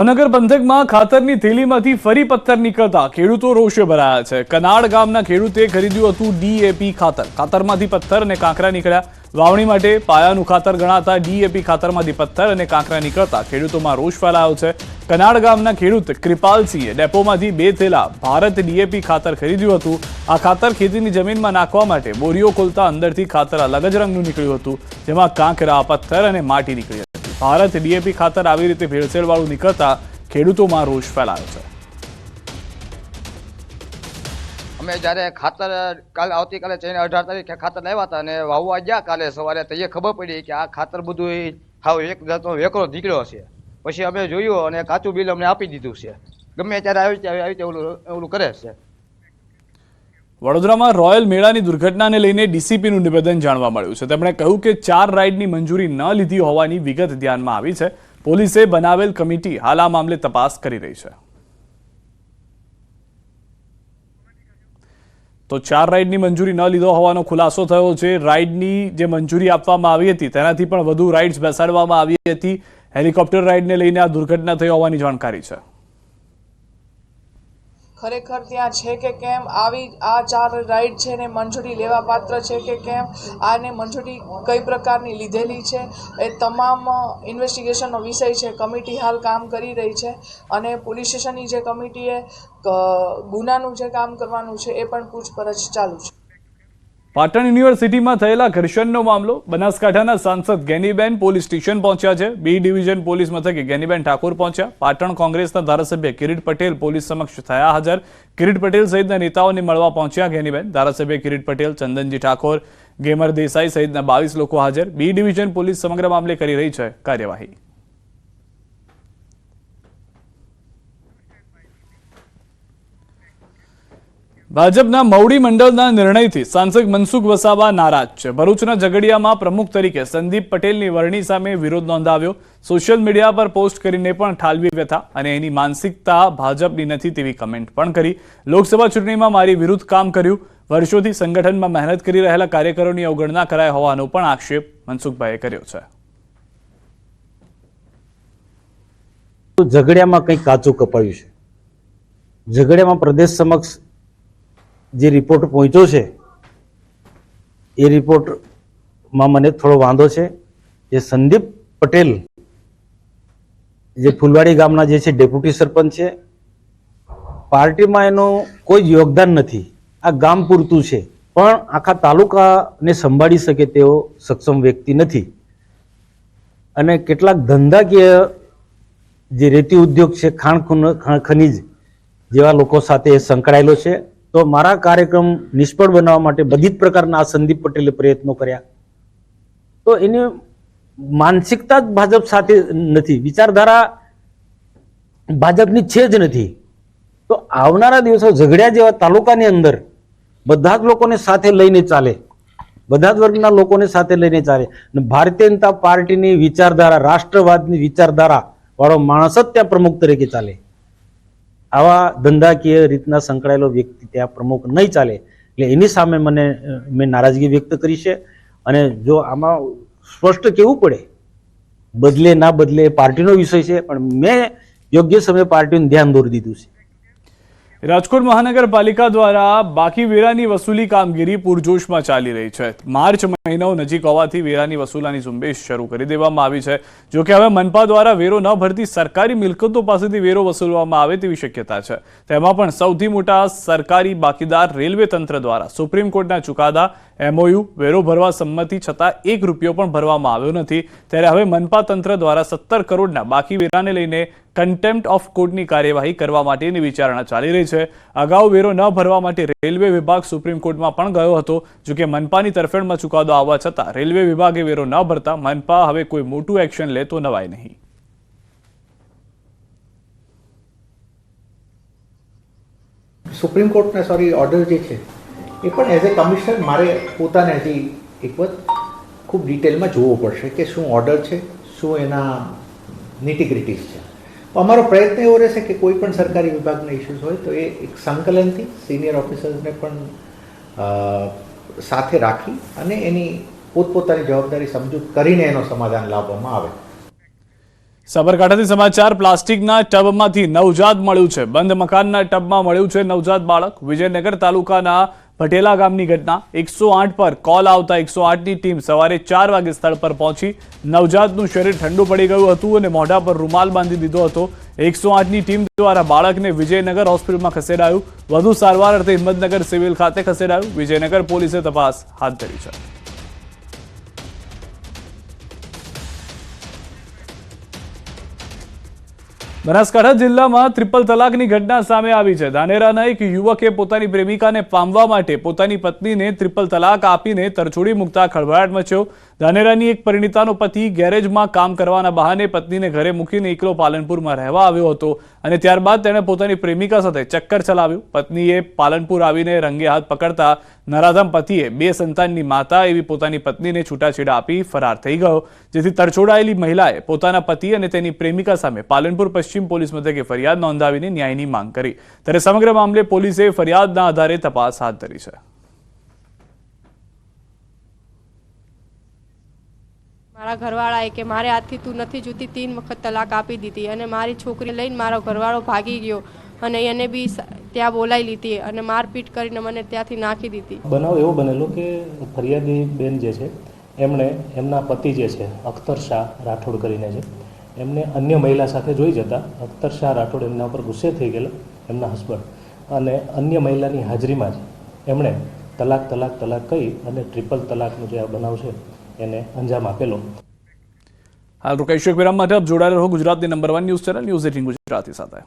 ભાવનગર પંથકમાં ખાતરની થેલીમાંથી ફરી પથ્થર નીકળતા ખેડૂતો રોષે ભરાયા છે. કનાડ ગામના ખેડૂતે ખરીદ્યું હતું ડીએપી ખાતર. ખાતરમાંથી પથ્થર અને કાંકરા નીકળ્યા. વાવણી માટે પાયાનું ખાતર ગણાતા ડીએપી ખાતરમાંથી પથ્થર અને કાંકરા નીકળતા ખેડૂતોમાં રોષ ફેલાયો છે. કનાડ ગામના ખેડૂત કૃપાલસિંહે ડેપોમાંથી બે થેલા ભારત ડીએપી ખાતર ખરીદ્યું હતું. આ ખાતર ખેતીની જમીનમાં નાખવા માટે બોરીઓ ખોલતા અંદરથી ખાતર અલગ જ રંગનું નીકળ્યું હતું. જેમાં કાંકરા, પથ્થર અને માટી નીકળી ભારત ડીએપી ખાતર આવી રીતે ભેળસેળવાળું નીકળતા ખેડૂતોમાં રોષ ફેલાયો છે. અમે જ્યારે ખાતર કાલે આવતીકાલે જઈને અઢાર તારીખે ખાતર લાવ્યા હતા અને વાવવા ગયા કાલે સવારે, તો એ ખબર પડી કે આ ખાતર બધું હાવ એક જાતનો વેકરો નીકળ્યો છે. પછી અમે જોયું અને કાચું બિલ અમને આપી દીધું છે. ગમે ત્યારે આવી આવી રીતે ઓલું ઓલું કરે છે. વડોદરામાં રોયલ મેળાની દુર્ઘટનાને લઈને ડીસીપીનું નિવેદન જાણવા મળ્યું છે. તેમણે કહ્યું કે ચાર રાઇડની મંજૂરી ન લીધી હોવાની વિગત ધ્યાનમાં આવી છે. પોલીસે બનાવેલ કમિટી હાલ આ મામલે તપાસ કરી રહી છે. તો ચાર રાઇડની મંજૂરી ન લીધો હોવાનો ખુલાસો થયો છે. રાઇડની જે મંજૂરી આપવામાં આવી હતી, તેનાથી પણ વધુ રાઇડ્સ બેસાડવામાં આવી હતી. હેલિકોપ્ટર રાઇડને લઈને આ દુર્ઘટના થઈ હોવાની જાણકારી છે. ખરેખર ત્યાં છે કે કેમ? આવી આ ચાર રાઈડ છે ને મંજૂરી લેવા પાત્ર છે કે કેમ? આને મંજૂરી કઈ પ્રકારની લીધેલી છે? એ તમામ ઇન્વેસ્ટિગેશનનો વિષય છે. કમિટી હાલ કામ કરી રહી છે અને પોલીસ સ્ટેશનની જે કમિટીએ ગુનાનું જે કામ કરવાનું છે એ પણ પૂછપરછ ચાલુ છે. પાટણ યુનિવર્સિટીમાં થયેલા ઘર્ષણનો મામલો. બનાસકાંઠાના સાંસદ ગેનીબેન પોલીસ સ્ટેશન પહોંચ્યા છે. બી ડિવિઝન પોલીસ મથકે ગેનીબેન ઠાકોર પહોંચ્યા. પાટણ કોંગ્રેસના ધારાસભ્ય કિરીટ પટેલ પોલીસ સમક્ષ થયા હાજર. કિરીટ પટેલ સહિતના નેતાઓને મળવા પહોંચ્યા ગેનીબેન. ધારાસભ્ય કિરીટ પટેલ, ચંદનજી ઠાકોર, ગેમર દેસાઈ સહિતના બાવીસ લોકો હાજર. બી ડિવિઝન પોલીસ સમગ્ર મામલે કરી રહી છે કાર્યવાહી. ભાજપના મવડી મંડળના નિર્ણયથી સાંસદ મનસુખ વસાવા નારાજ છે. ભરૂચના ઝઘડિયામાં પ્રમુખ તરીકે સંદીપ પટેલની વરણી સામે વિરોધ નોંધાવ્યો. સોશિયલ મીડિયા પર પોસ્ટ કરીને પણ ઠાલવી વ્યથા અને એની માનસિકતા ભાજપની નથી તેવી કમેન્ટ પણ કરી. લોકસભા ચૂંટણીમાં મારી વિરુદ્ધ કામ કર્યું. વર્ષોથી સંગઠનમાં મહેનત કરી રહેલા કાર્યકરોની અવગણના કરાય હોવાનો પણ આક્ષેપ મનસુખભાઈએ કર્યો છે. ઝઘડિયામાં કંઈક કાચું કપાયું છે. ઝઘડિયામાં પ્રદેશ સમક્ષ જે રિપોર્ટ પહોંચ્યો છે, એ રિપોર્ટમાં મને થોડો વાંધો છે જે સંદીપ પટેલ, જે ફુલવાડી ગામના જે છે ડેપ્યુટી સરપંચ છે, પાર્ટીમાં એનું કોઈ જ યોગદાન નથી. આ ગામ પૂરતું છે, પણ આખા તાલુકાને સંભાળી શકે તેવો સક્ષમ વ્યક્તિ નથી. અને કેટલાક ધંધાકીય જે રેતી ઉદ્યોગ છે, ખાણ ખુન- ખાણ ખનીજ જેવા લોકો સાથે સંકળાયેલો છે તો મારા કાર્યક્રમ નિષ્ફળ બનાવવા માટે બધી જ પ્રકારના સંદીપ પટેલે પ્રયત્નો કર્યા. તો એની માનસિકતા જ ભાજપ સાથે નથી, વિચારધારા ભાજપની છે જ નથી. તો આવનારા દિવસો ઝઘડ્યા જેવા તાલુકાની અંદર બધા જ લોકોને સાથે લઈને ચાલે, બધા જ વર્ગના લોકોને સાથે લઈને ચાલે અને ભારતીય જનતા પાર્ટીની વિચારધારા, રાષ્ટ્રવાદની વિચારધારા વાળો માણસ જ ત્યાં પ્રમુખ તરીકે ચાલે. આવા ધંધાકીય રીતના સંકળાયેલો વ્યક્તિ ત્યાં પ્રમુખ નહીં ચાલે. એટલે એની સામે મને મેં નારાજગી વ્યક્ત કરી છે. અને જો આમાં સ્પષ્ટ કહેવું પડે, બદલે ના બદલે પાર્ટીનો વિષય છે, પણ મેં યોગ્ય સમયે પાર્ટીનું ધ્યાન દોરી દીધું છે. રાજકોટ મહાનગરપાલિકા દ્વારા બાકી વેરાની વસૂલી કામગીરી પૂરજોશમાં ચાલી રહી છે. માર્ચ મહિનો નજીક હોવાથી વેરાની વસૂલાની ઝુંબેશ શરૂ કરી દેવામાં આવી છે. જોકે હવે મનપા દ્વારા વેરો ન ભરતી સરકારી મિલકતો પાસેથી વેરો વસૂલવામાં આવે તેવી શક્યતા છે. તેમાં પણ સૌથી મોટા સરકારી બાકીદાર રેલવે તંત્ર દ્વારા સુપ્રીમ કોર્ટના ચુકાદા એમઓયુ વેરો ભરવા સંમતિ છતાં એક રૂપિયો પણ ભરવામાં આવ્યો નથી. ત્યારે હવે મનપા તંત્ર દ્વારા સત્તર કરોડના બાકી વેરાને લઈને કન્ટેમ્પ્ટ ઓફ કોર્ટની કાર્યવાહી કરવા માટેની વિચારણા ચાલી રહી છે. અગાઉ વેરો ન ભરવા માટે રેલવે વિભાગ સુપ્રીમ કોર્ટમાં પણ ગયો હતો. જો કે મનપાની તરફેણમાં ચુકાદો આવવા છતાં રેલવે વિભાગે વેરો ન ભરતા મનપા હવે કોઈ મોટું એક્શન લે તો નવાય નહીં. સુપ્રીમ કોર્ટના સોરી ઓર્ડર જે છે એ પણ એઝ એ કમિશનર મારે પોતાને હજી એક વખત ખૂબ ડિટેલમાં જોવું પડશે કે શું ઓર્ડર છે, શું એના નિટિગ્રિટીઝ છે. અમારો પ્રયત્ન એવો રહેશે કે કોઈ પણ સરકારી વિભાગના ઇસ્યુઝ હોય તો એ એક સંકલનથી સિનિયર ઓફિસર્સને પણ સાથે રાખી અને એની પોતપોતાની જવાબદારી સમજૂત કરીને એનો સમાધાન લાવવામાં આવે. સાબરકાંઠાથી સમાચાર, પ્લાસ્ટિકના ટબમાંથી નવજાત મળ્યું છે. બંધ મકાનના ટબમાં મળ્યું છે નવજાત બાળક. વિજયનગર તાલુકાના ભટેલા ગામની ઘટના. એકસો પર કોલ આવતા એકસો આઠની ટીમ સવારે ચાર વાગે સ્થળ પર પહોંચી. નવજાતનું શરીર ઠંડુ પડી ગયું હતું અને મોઢા પર રૂમાલ બાંધી દીધો હતો. એકસો આઠની ટીમ દ્વારા બાળકને વિજયનગર હોસ્પિટલમાં ખસેડાયું. વધુ સારવાર અર્થે હિંમતનગર સિવિલ ખાતે ખસેડાયું. વિજયનગર પોલીસે તપાસ હાથ ધરી છે. બનાસકાંઠા જિલ્લામાં ત્રિપલ તલાકની ઘટના સામે આવી છે. ધાનેરાના એક યુવકે પોતાની પ્રેમિકાને પામવા માટે પોતાની પત્નીને ત્રિપલ તલાક આપીને તરછોડી મૂકતા ખળભળાટ મચ્યો. ધાનેરાની એક પરિણીતાનો પતિ ગેરેજમાં કામ કરવાના બહાને પત્નીને ઘરે મૂકીને એકલો પાલનપુરમાં રહેવા આવ્યો હતો અને ત્યારબાદ તેણે પોતાની પ્રેમિકા સાથે ચક્કર ચલાવ્યું. પત્નીએ પાલનપુર આવીને રંગે હાથ પકડતા નરાધમ પતિએ બે સંતાનની માતા એવી પોતાની પત્નીને છૂટાછેડા આપી ફરાર થઈ ગયો. જેથી તરછોડાયેલી મહિલાએ પોતાના પતિ અને તેની પ્રેમિકા સામે પાલનપુર પશ્ચિમ પોલીસ મથકે ફરિયાદ નોંધાવીને ન્યાયની માંગ કરી. ત્યારે સમગ્ર મામલે પોલીસે ફરિયાદના આધારે તપાસ હાથ ધરી છે. મારા ઘરવાળાએ કે મારે આજથી તું નથી જોતી, તીન વખત તલાક આપી દીધી અને મારી છોકરી લઈને મારો ઘરવાળો ભાગી ગયો અને એને બી ત્યાં બોલાવી લીધી અને મારપીટ કરીને મને ત્યાંથી નાખી દીધી. બનાવ એવો બનેલો કે ફરિયાદી બેન જે છે, એમણે એમના પતિ જે છે, અખ્તર શાહ રાઠોડ કરીને છે, એમને અન્ય મહિલા સાથે જોઈ જતા અખ્તર શાહ રાઠોડ એમના ઉપર ગુસ્સે થઈ ગયેલા એમના હસબન્ડ અને અન્ય મહિલાની હાજરીમાં જ એમણે તલાક તલાક તલાક કહી અને ટ્રિપલ તલાકનો જે આ બનાવ છે એને અંજામ આપેલો. હાલ રોકાઈશું એક વિરામ માટે. આપ જોડાયેલા રહો ગુજરાતની number one news channel news eighteen Gujarati સાથે.